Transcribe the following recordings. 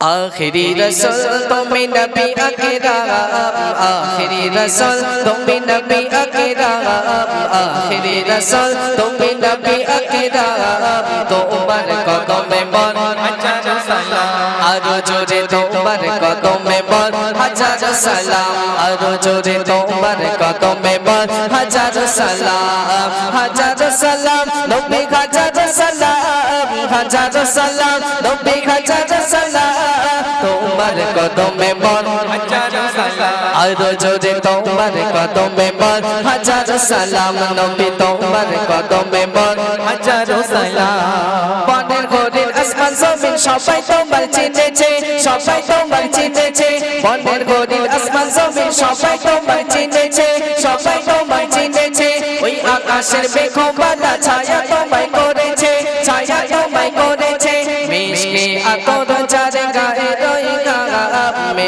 আখিরি রসুল তুমি নবী আখিরি রসুল তুমি নবী আখিরি রসুল তুমি নবী আকরাম তোমার তোমার কদমে মন হাজার সালাম। হাজার সালাম। হাজার সালাম, নবী হাজার সালাম। হাজার সালাম, নবী হাজার সালাম। তোমার কদমে সালাম আরও জোরে তোমার কদমে মন হাজার সালাম নবী, তোমার কদমে মন হাজার সালাম। বনের ঘরের আসমান, জমিন, সবাই তোমার চিনেছে, সবাই তোমার চিনেছে। বনের আসমান, জমিন, সবাই তোমার চিনেছে, সবাই তোমার চিনেছে। ওই আকাশের মেঘমালা ছায়া তোমায় করেছে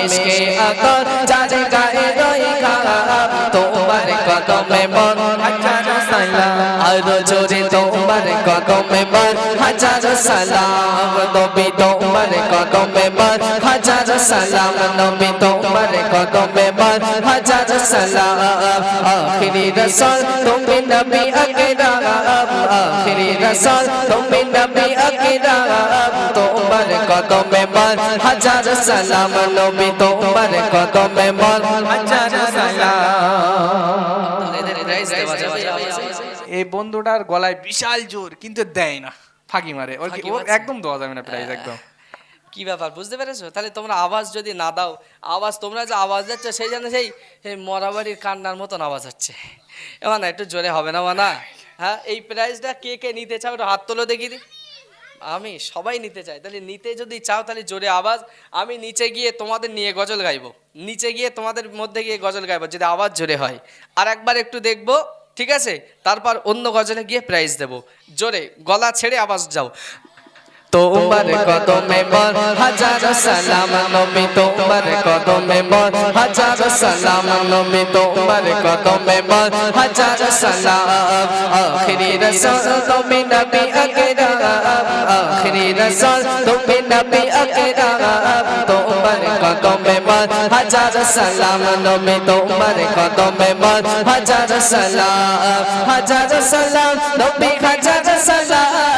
মিশকে আতর যার গায়ে রই গাম তোমার কদমে মন হাজার সালাম। আরও জোরে তোমার কদমে মন হাজার সালাম। নবী তোমার কদমে মন হাজার সালাম। নবী তোমার কদমে মন হাজার সালাম। আখিরি রসুল, তুমি নবী আকরাম। আখিরি রসুল, তুমি নবী তোমার কদমে মন। হাজার সালাম নবী তোমার কদমে মন। হাজার সালাম। এই বন্ধুটার গলায় বিশাল জোর কিন্তু দেয় না। ফাঁকি মারে। ওর? একদম দেওয়া যাবে না প্রাইজ একদম। কি ব্যাপার বুঝতে পেরেছ? তাহলে তোমরা আওয়াজ যদি না দাও আওয়াজ তোমরা যে আওয়াজ দিচ্ছ সেই জন্য সেই মরাবাড়ির কান্নার মতন আওয়াজ হচ্ছে। এবার একটু জোরে হবে না মানা? হ্যাঁ এই প্রাইজটা কে কে নিতে চাও একটু হাত তোলো দেখি দি। আমি সবাই নিতে চাই। তাহলে নিতে যদি চাও তাহলে জোরে আওয়াজ। আমি নিচে গিয়ে তোমাদের নিয়ে গজল গাইবো। নিচে গিয়ে তোমাদের মধ্যে গিয়ে গজল গাইবো, যদি আওয়াজ জোরে হয়। আর একবার একটু দেখব, ঠিক আছে? তারপর অন্য গজলে গিয়ে প্রাইজ দেব। জোরে, গলা ছেড়ে আওয়াজ যাও তোমার কদমে মন হাজার সালাম নবী, তোমার কদমে মন হাজার সালাম নবী, তোমার কদমে মন হাজার সালাম। আখিরি রসুল, তুমি নবী আকরাম আখিরি রসুল, তুমি নবী আকরাম তোমার কদমে মন হাজার সালাম নবী, তোমার কদমে মন হাজার সালাম। হাজার সালাম নবী, হাজার সালাম।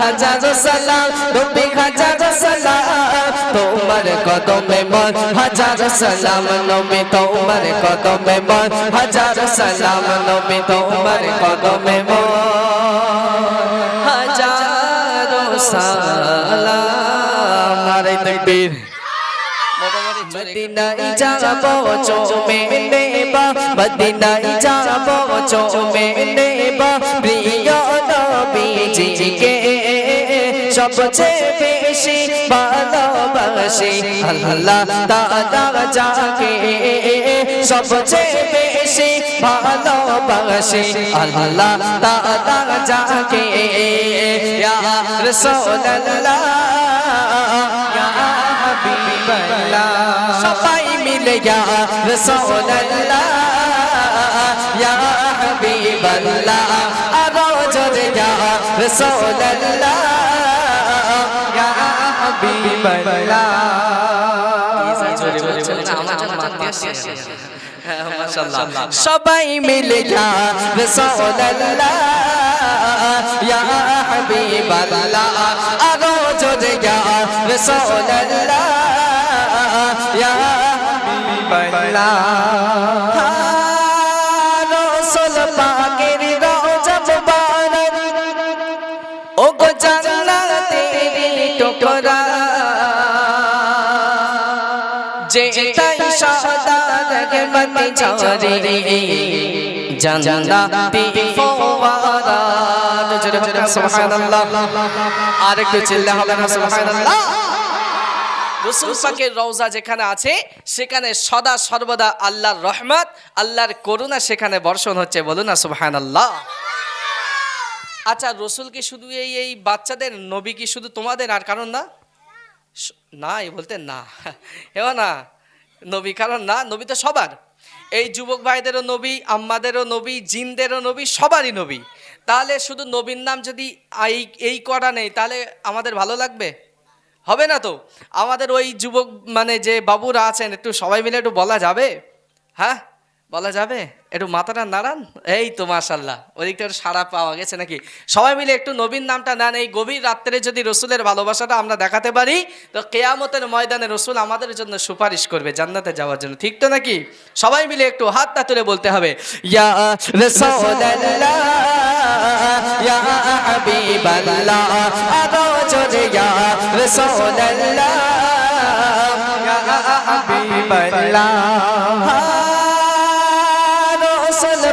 হাজার সালাম নবী হাজার সালাম তোমার কদমে মন হাজার সালাম নবী তোমার কদমে মন হাজার সালাম নবী তোমার কদমে মন হাজার সালাম। নারে তাকবীর। মদিনায় যাব চোমে নেবা। মদিনায় যাব চোমে নেবা। প্রিয় নবীজিকে সবচেয়ে বেশি ভালোবাসি। আল্লাহ তাআলা যাকে সবচেয়ে বেশি ভালোবাসি। আল্লাহ তাআলা যাকে ইয়া রাসূলুল্লাহ। ইয়া হাবিবাল্লাহ সবাই মিলে ইয়া রাসূলুল্লাহ। ইয়া হাবিবাল্লাহ। আরও জোরে ইয়া রাসূলুল্লাহ। হাবিবাল্লাহ সবাই মিলে ইয়া রাসূলুল্লাহ ইয়া হাবিবাল্লাহ আরও জোরে ইয়া টুকরা যে তাই সুবহানাল্লাহ আরেকটু চিল্লা হবে না সুবহানাল্লাহ রসুল পাকের রওজা যেখানে আছে, সেখানে সদা সর্বদা আল্লাহর রহমত, আল্লাহর করুণা সেখানে বর্ষণ হচ্ছে, বলুন না সুবহান আল্লাহ আচ্ছা রসুল কি শুধু এই এই বাচ্চাদের, নবী কি শুধু তোমাদের আর কারণ না? না এই বলতে না। এও না। নবী কারণ না, নবী তো সবার। এই যুবক ভাইদেরও নবী, আম্মাদেরও নবী, জিনদেরও নবী, সবারই নবী। তাহলে শুধু নবীর নাম যদি এই এই করা নেই, তাহলে আমাদের ভালো লাগবে? হবে না তো? আমাদের ওই যুবক মানে যে বাবুরা আছেন, একটু সবাই মিলে একটু বলা যাবে? হ্যাঁ? বলা যাবে? একটু মাথাটা নাড়ান। এই তো মাশাল্লাহ ওদিকটা একটু সারা পাওয়া গেছে নাকি? সবাই মিলে একটু নবীন নামটা নেন। এই গভীর রাত্রে যদি রসুলের ভালোবাসাটা আমরা দেখাতে পারি, তো কেয়ামতের ময়দানে রসুল আমাদের জন্য সুপারিশ করবে জান্নাতে যাওয়ার জন্য। ঠিক তো নাকি? সবাই মিলে একটু হাতটা তুলে বলতে হবে, ইয়া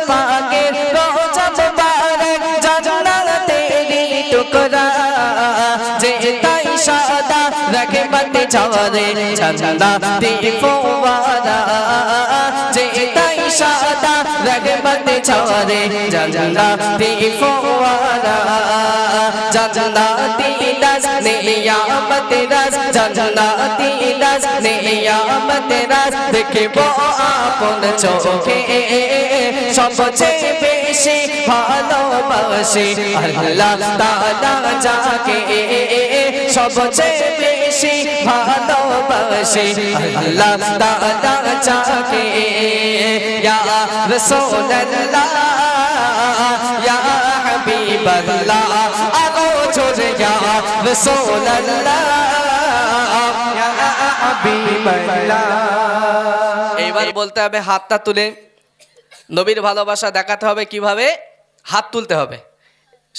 পাকের রোজা মুবারক জান্নাতেরি টুকরা। যে তাই সাদা রহমত ঝরে জান্নাতি ফোয়ারা যে তাই সাদা রহমত ঝরে জান্নাতি ফোয়ারা জান্নাতি দাস নিয়ামত রাজ জান্নাতি দাস নিয়ামত রাজ দেখব আপন চোখে সবচেয়ে বেশি ভালোবাসি আল্লাহ তাআলা যাকে সবচেয়ে বেশি ভালোবাসি আল্লাহ তাআলা যাকে ইয়া রাসূলুল্লাহ ইয়া হাবিবাল্লাহ ইয়া রাসূলুল্লাহ ইয়া হাবিবাল্লাহ এইবার বলতে হবে হাতটা তুলে। নবীর ভালোবাসা দেখাতে হবে কীভাবে? হাত তুলতে হবে।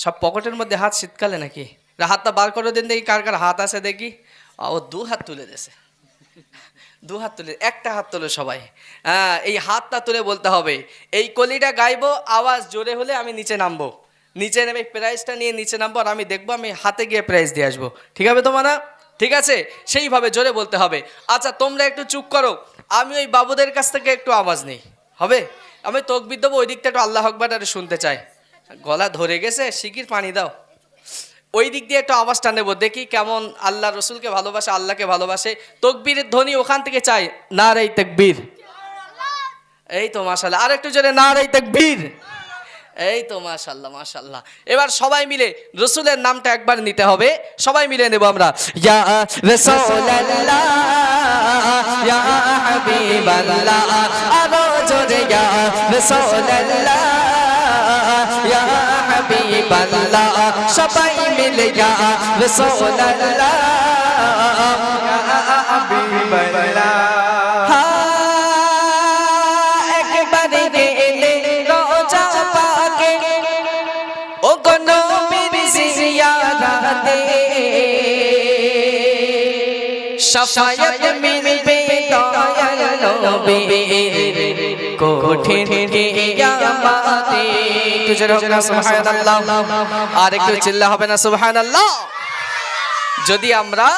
সব পকেটের মধ্যে হাত শীতকালে নাকি? হাতটা বার করে দিন দেখি কার কার হাত আছে দেখি। ও দু হাত তুলে দেশে দু হাত তুলে, একটা হাত তুলে সবাই। হ্যাঁ এই হাতটা তুলে বলতে হবে। এই কলিটা গাইবো, আওয়াজ জোরে হলে আমি নিচে নামবো। নিচে নেবে প্রাইজটা নিয়ে নিচে নামবো আর আমি দেখব, আমি হাতে গিয়ে প্রাইজ দিয়ে আসব। ঠিক হবে তোমার ঠিক আছে? সেইভাবে জোরে বলতে হবে। আচ্ছা তোমরা একটু চুপ করো। আমি ওই বাবুদের কাছ থেকে একটু আওয়াজ নেই। হবে? আমি তকবির দেবো, ওই দিকটা একটু আল্লাহ আকবার আর শুনতে চাই। গলা ধরে গেছে শিকির পানি দাও। ওই দিক দিয়ে একটু আওয়াজটা নেব, দেখি কেমন আল্লাহ রসুলকে ভালোবাসে, আল্লাহকে ভালোবাসে। তকবীরের ধ্বনি ওখান থেকে চাই না রে তকবীর। এই তো মাশাল্লাহ আর একটু জোরে না রে তকবীর। এই তো মাশাল্লাহ মাশাল্লাহ এবার সবাই মিলে রসুলের নামটা একবার নিতে হবে। সবাই মিলে নেব আমরা। সবাই মিলে মিলবে দয়াল নবী। কঠিন কিয়ামতে তুজের না, সুবহানাল্লাহ। আর একটু চিল্লা হবে না, সুবহানাল্লাহ। যদি আমরা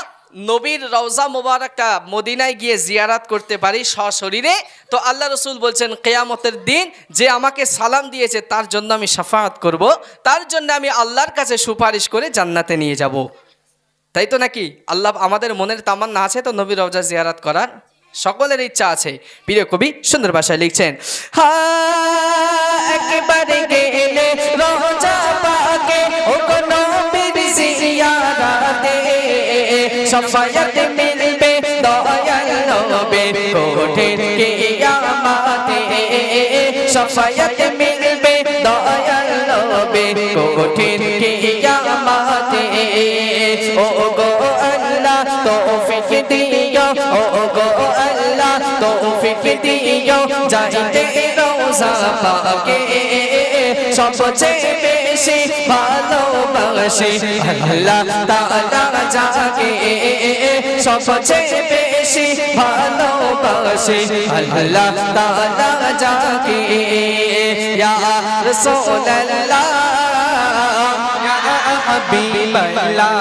নবীর রওজা মোবারকটা মদিনায় গিয়ে জিয়ারাত করতে পারি সশরীরে, তো আল্লাহ রসুল বলছেন, কেয়ামতের দিন যে আমাকে সালাম দিয়েছে, তার জন্য আমি সাফায়াত করব। তার জন্য আমি আল্লাহর কাছে সুপারিশ করে জান্নাতে নিয়ে যাব। তাই তো নাকি? আল্লাহ আমাদের মনের তামান্না আছে তো নবীর রওজা জিয়ারাত করার? সকলের ইচ্ছা আছে। প্রিয় কবি, সুন্দর ভাষায় লিখছেন, হা, একবারে গেলে রওজা পাকে ও কোন জিয়ারাতে। সফায়াত মিলবে দয়াল নবে কোঠিন কিয়ামতে। সফায়াত মিলবে দিও, ও গো আল্লাহ, তৌফিক দিও, যাইতে রওজা পাকে সবচেয়ে বেশি ভালোবাসি। আল্লাহ তাআলা যাকে সবচেয়ে বেশি ভালোবাসি। আল্লাহ তাআলা যাকে, ইয়া রাসূলুল্লাহ, ইয়া হাবিবাল্লাহ।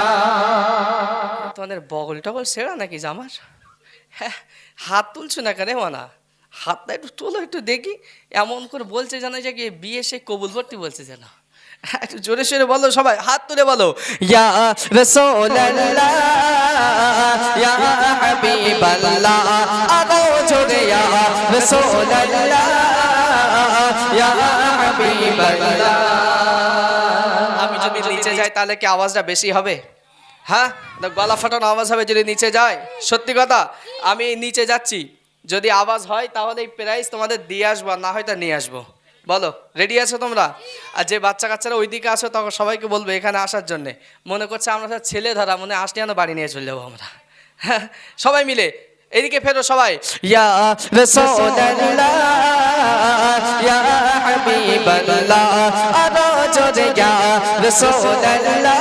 তোমাদের বগল টগল সেরা নাকি জামার? হ্যাঁ হাত তুলছো না কেন মানা? হাতটা একটু তোলো একটু দেখি। এমন করে বলছে যেন যে বিয়ে সে কবুল ভর্তি বলছে যেন। একটু জোরে সোরে বলো সবাই হাত তুলে বলো। ইয়া রাসূলুল্লাহ ইয়া হাবিবাল্লাহ আরও জোরে ইয়া রাসূলুল্লাহ ইয়া হাবিবাল্লাহ। আমি যদি নিচে যাই তাহলে কি আওয়াজটা বেশি হবে? হ্যাঁ? গলা ফাটানো আওয়াজ হবে যদি নিচে যায়। সত্যি কথা আমি নিচে যাচ্ছি। যদি আওয়াজ হয় তাহলে এই প্রাইজ তোমাদের দিয়ে আসব না হয় তা নিয়ে আসব। বলো রেডি আছো তোমরা? আর যে বাচ্চা কাচ্চারা ওই দিকে আসো তখন সবাইকে বলবে এখানে আসার জন্যে। মনে করছে আমরা ছেলে ধরা মনে আসলে যেন বাড়ি নিয়ে চলে যাব আমরা। হ্যাঁ, সবাই মিলে এদিকে ফেরো সবাই। ইয়া রাসূলুল্লাহ, ইয়া হাবিবাল্লাহ, আরও জোরে ইয়া রাসূলুল্লাহ,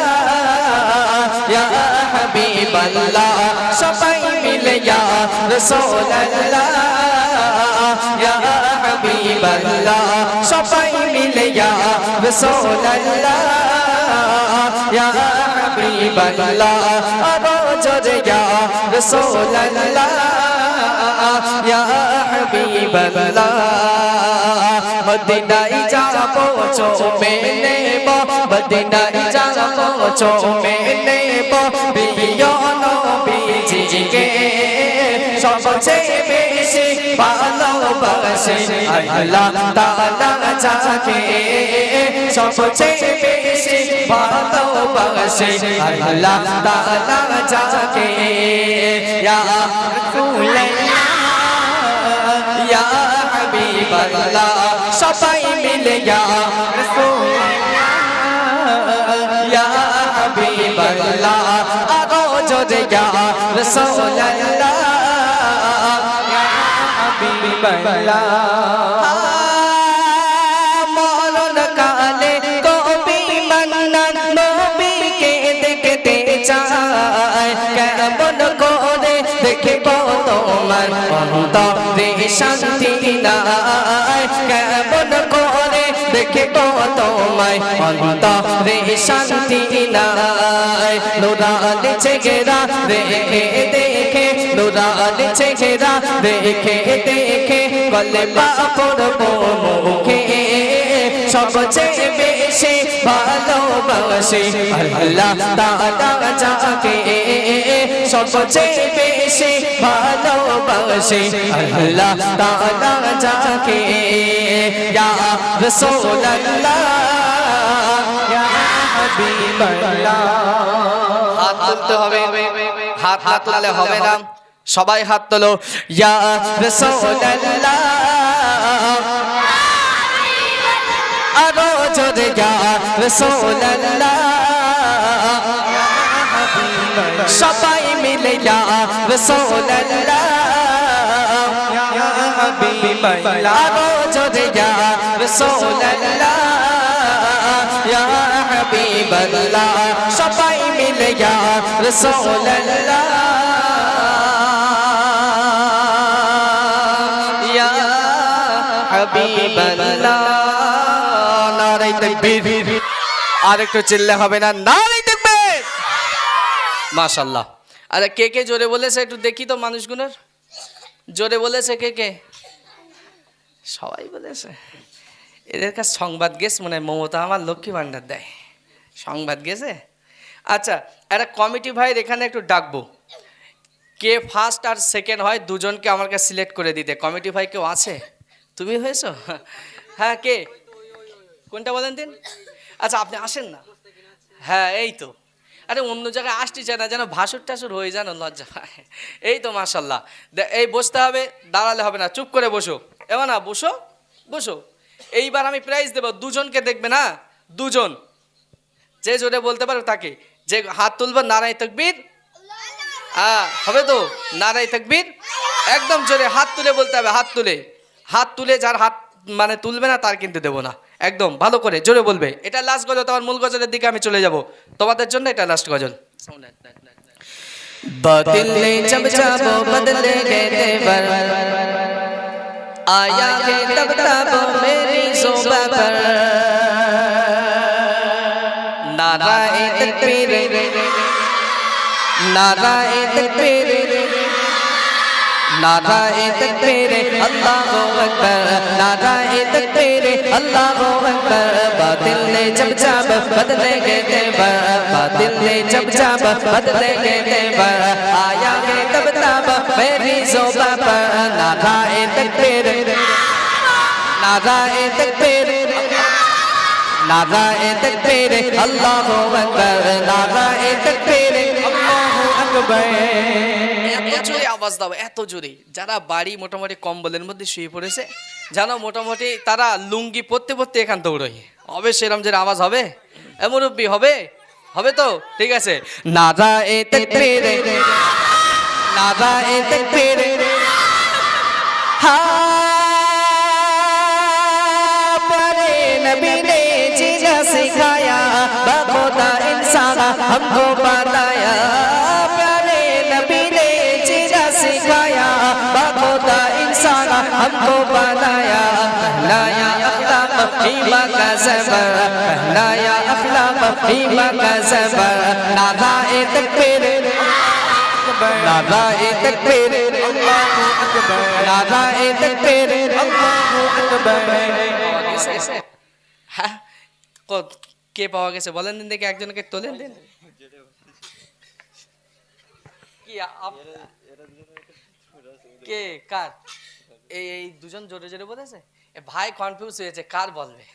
ইয়া হাবিবাল্লাহ, সবাই মিলে ইয়া রাসূলুল্লাহ, ইয়া হাবিবাল্লাহ, সবাই মিলে ইয়া রাসূলুল্লাহ, ইয়া হাবিব আল্লাহ আবাজ ইয়া রাসূল আল্লাহ ইয়া হাবিব আল্লাহ মদিনায় যাব চোমে নেব মদিনায় যাব চোমে নেব বিয়ন বিজিকে সবচেয়ে ভালোবাসে আল্লাহ তাআলা যাকে সবচেয়ে বেশি ভালোবাসে আল্লাহ তাআলা যাকে ইয়া রাসূলুল্লাহ, ইয়া হাবিবাল্লাহ, সবাই মিলে ইয়া রাসূলুল্লাহ, ইয়া হাবিবাল্লাহ আগো জোরে ইয়া রাসূলুল্লাহ। হাবিবাল্লাহ মরণ কালে কবি মান্নান নবীকে দেখতে চায়। কেমন করে দেখব তোমার অন্তরে শান্তি নাই? কেমন করে দেখব তোমায় অন্তরে শান্তি নাই। নুরাল চেহারা দেখে দেখে নুরাল চেহারা দেখে দেখে। গলে পাপড় মুখে। সবচেয়ে বেশি ভালোবাসে, আল্লাহ তাআলা যাকে সবচেয়ে বেশি ভালোবাসে, আল্লাহ তাআলা যাকে, ইয়া হাত তুলতে হবে, হাত হাত তুললে হবে না। সবাই হাত তোলো। ইয়া আরও জোরে ইয়া রাসূলুল্লাহ সবাই মিলে ইয়া রাসূলুল্লাহ আরও জোরে ইয়া রাসূলুল্লাহ ইয়া হাবিবাল্লাহ সবাই মিলে ইয়া রাসূলুল্লাহ ইয়া হাবিবাল্লাহ। নারে তাকবীর আর একটু চিল্লে হবে না নারী দেখবে। মাশাল্লাহ আরে কে কে জোরে বলেছে একটু দেখি তো মানুষগুলোর। জোরে বলেছে কে কে? সবাই বলেছে। এদের কাছে সংবাদ গেছ মনে মমতা আমার লক্ষ্মী ভাণ্ডার দেয়। সংবাদ গেছে? আচ্ছা একটা কমিটি ভাইয়ের এখানে একটু ডাকবো। কে ফার্স্ট আর সেকেন্ড হয়, দুজনকে আমার কাছে সিলেক্ট করে দিতে। কমিটি ভাই কেউ আছে? তুমি হয়েছো? হ্যাঁ কে? কোনটা বলেন দিন? আচ্ছা আপনি আসেন না। হ্যাঁ এই তো। আরে, অন্য জায়গায় আসতে চায় না, যেন ভাসুর টাসুর হয়ে যেন, লজ্জা এই তো, মাশাল্লাহ। দে- এই বসতে হবে, দাঁড়ালে হবে না। চুপ করে বসো। এবার না, বসো বসো। এইবার আমি প্রাইজ দেবো। দুজনকে দেখবে না? দুজন। যে জোরে বলতে পারো তাকে। যে হাত তুলবে নারাই তকবীর। হ্যাঁ হবে তো? নারাই তকবীর। একদম জোরে হাত তুলে বলতে হবে, হাত তুলে। হাত তুলে যার হাত মানে তুলবে না, তার কিন্তু দেবো না। একদম ভালো করে জোরে বলবে এটা লাস্ট গজল তোমার মূল গজলের দিকে আমি চলে যাব তোমাদের জন্য এটা লাস্ট গজল बदले जब जाबो बदले गए बर आया है तब तब मेरी सोबा पर नाराए तकबीर नाराए तकबीर नाराए तक तेरे अल्लाह हो अकबर नाराए तक तेरे अल्लाह हो अकबर बातिल ने जब जाब बदलेंगे तेवर बातिल ने जब जाब बदलेंगे तेवर आया है तब तब मेरी जोबा पर नाराए तक तेरे नाराए तक तेरे नाराए तक तेरे अल्लाह हो अकबर नाराए तक तेरे अल्लाह हो अकबर জোরে আওয়াজ দাও এত জোরে যারা বাড়ি মোটামুটি কম্বলের মধ্যে শুয়ে পড়েছে জানো মোটামুটি তারা লুঙ্গি পরতে পরতে এখান দৌড়ই হবে সেরম যে আওয়াজ হবে এমরব্বি হবে হবে তো ঠিক আছে নারায়ে তাকবীর নারায়ে তাকবীর हाँ प्यारे नबी ने जीना सिखाया बखुदा इंसान हमको बताया هیما کا زبر پہلا یا اخلاق ہیما کا زبر نادائے تکبیر نادائے تکبیر اللہ اکبر نادائے تکبیر اللہ اکبر কত কে পাওয়া গেছে বলেন দিন দেখে একজনকে তোলেন দিন কে কার এই দুজন জোরে জোরে বলেছে ভাই কনফিউজ হয়েছে কার বলবে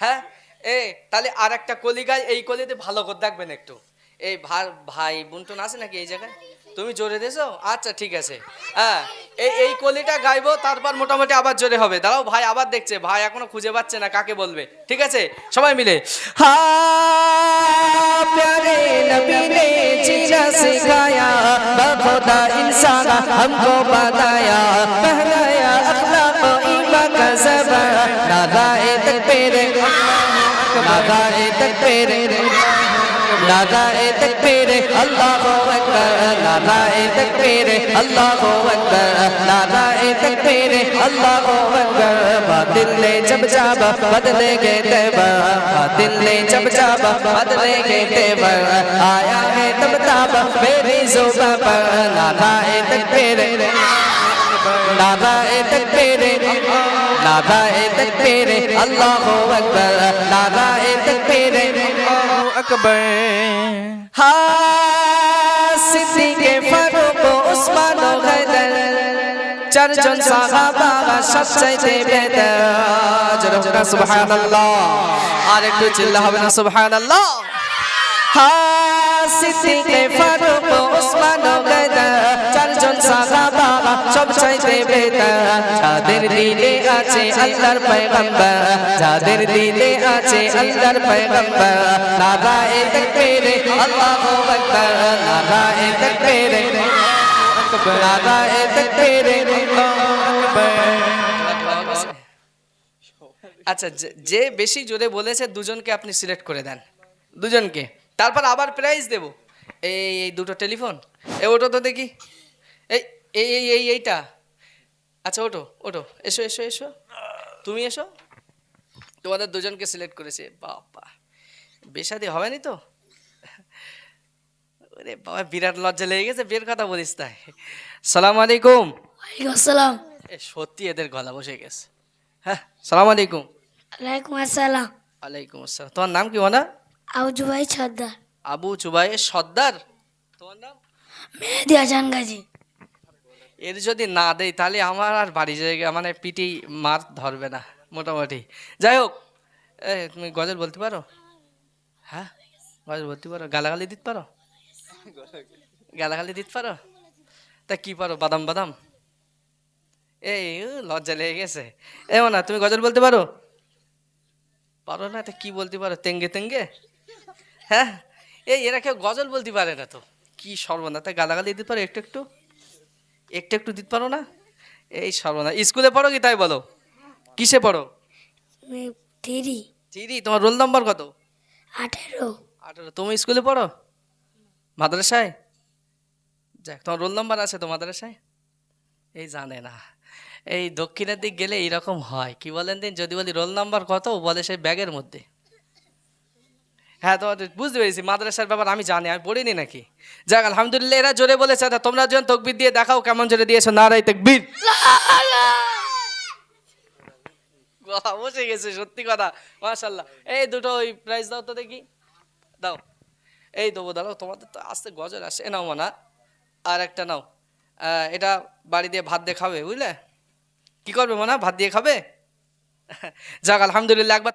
হ্যাঁ এ তাহলে আর একটা কলি গাই এই কলিতে ভালো করে দেখবেন একটু এই ভাই ভাই বুনটুন আছে নাকি এই জায়গায় তুমি জোরে দিয়েছো আচ্ছা ঠিক আছে হ্যাঁ এই এই কলিটা গাইবো তারপর মোটামুটি আবার জোরে হবে দাঁড়াও ভাই আবার দেখছে ভাই এখনো খুঁজে পাচ্ছে না কাকে বলবে ঠিক আছে সবাই মিলে हाँ प्यारे नबी ने जीना सिखाया बखुदा इंसान हमको बताया पहनाया সবার নাদায়ে তাকবীর নাদায়ে তাকবীর নাদায়ে তাকবীর আল্লাহু আকবার নাদায়ে তাকবীর আল্লাহু আকবার নাদায়ে তাকবীর আল্লাহু আকবার বাতিল নে জব জাবা বদলে গে তেবা বাতিল নে জব জাবা বদলে গে তেবা আয়া হে তব তাবা মেরি জুবা পা নাদায়ে তাকবীর নাদায়ে তাকবীর নারায়ে তাকবীরে আল্লাহু আকবার নারায়ে তাকবীরে আল্লাহু আকবার। হাসিদিকে ফারুক উসমান হায়দার, চারজন সাহাবা সবচাইতে বেদার। জোরে সুবহানাল্লাহ। আর একটু চিল্লা হবে না, সুবহানাল্লাহ। হা সিদ্দিকে ফারুক উসমান হায়দার সাহাবা সবচাইতে যাদের দিলে আছে আল্লাহর পয়গম্বর, যাদের দিলে আছে আল্লাহর পয়গম্বর। আল্লাহু আকবার। আচ্ছা যে- যে বেশি জোরে বলেছে, দুজনকে আপনি সিলেক্ট করে দেন। দুজনকে। তারপর আবার প্রাইজ দেব। এই এই দুটো টেলিফোন। এ ওটা তো দেখি। এই এই এই এই এইটা। আচ্ছা ওটো ওটো এসো এসো এসো। তুমি এসো। তোমাদের দুজনকে সিলেক্ট করেছে। বাবা বেশাদি হবে নি তো? ওরে বাবা বিরাট লজ্জা লেগে গেছে বিয়ের কথা বলিস তাই। সালাম আলাইকুম। আসসালাম। এ সত্যি এদের গলা বসে গেছে। হ্যাঁ সালাম আলাইকুম। ওয়ালাইকুম আসসালাম। ওয়ালাইকুম আসসালাম। তোমার নাম কি ওনা আউজু ভাই সর্দার। আবু চুবাইয়ের সর্দার। তোমার নাম? মেহেদি হাসান গাজী। এর যদি না দেই, তাহলে আমার আর বাড়ি জায়গা মানে পিটি মার ধরবে না, মোটামুটি। যাই হোক তুমি গজল বলতে পারো? হ্যাঁ? গজল বলতে পারো? গালাগালি দিতে পারো? গালাগালি দিতে পারো? তা কি পারো? বাদাম বাদাম? এই লজ্জা লেগে গেছে। এমন না তুমি গজল বলতে পারো? পারো না, তা কি বলতে পারো? তেঙ্গে তেঙ্গে? হ্যাঁ? এই, এরা কেউ গজল বলতে পারে না তো। কি সর্বনা তা গালাগালি দিতে পারো একটু একটু? একটু একটু দিতে পারো না? এই সর্বনা স্কুলে পড়ো কি তাই বলো? কিসে পড়ো? থ্রি। চিরি তোমার রোল নম্বর কত? আঠেরো। আঠেরো। তুমি স্কুলে পড়ো? মাদ্রাসায়? যাক তোমার রোল নম্বর আছে তো মাদ্রাসায়? এই জানে না। এই দক্ষিণের দিক গেলে এইরকম হয়। কি বলেন দিন? যদি বলি রোল নাম্বার কত বলে সেই ব্যাগের মধ্যে। হ্যাঁ তোমার বুঝতে পেরেছি, মাদ্রাসার ব্যাপার আমি জানি, আমি পড়িনি নাকি? যাক, আলহামদুলিল্লাহ, এরা জোরে বলেছে তা তোমরা যখন তকবির দিয়ে দেখাও কেমন জোরে দিয়েছ নারাই তকবির। বসে গেছে, সত্যি কথা মাশাল্লাহ এই দুটো ওই প্রাইজ দাও তো দেখি। দাও। এই দেবো, দাঁড়াও, তোমাদের তো আসতে গজল আসে। নাও, মানা, আর একটা নাও। এটা বাড়ি দিয়ে ভাত দিয়ে খাবে, বুঝলে? কি করবে, মানা? ভাত দিয়ে খাবে? যাক, আলহামদুলিল্লাহ, একবার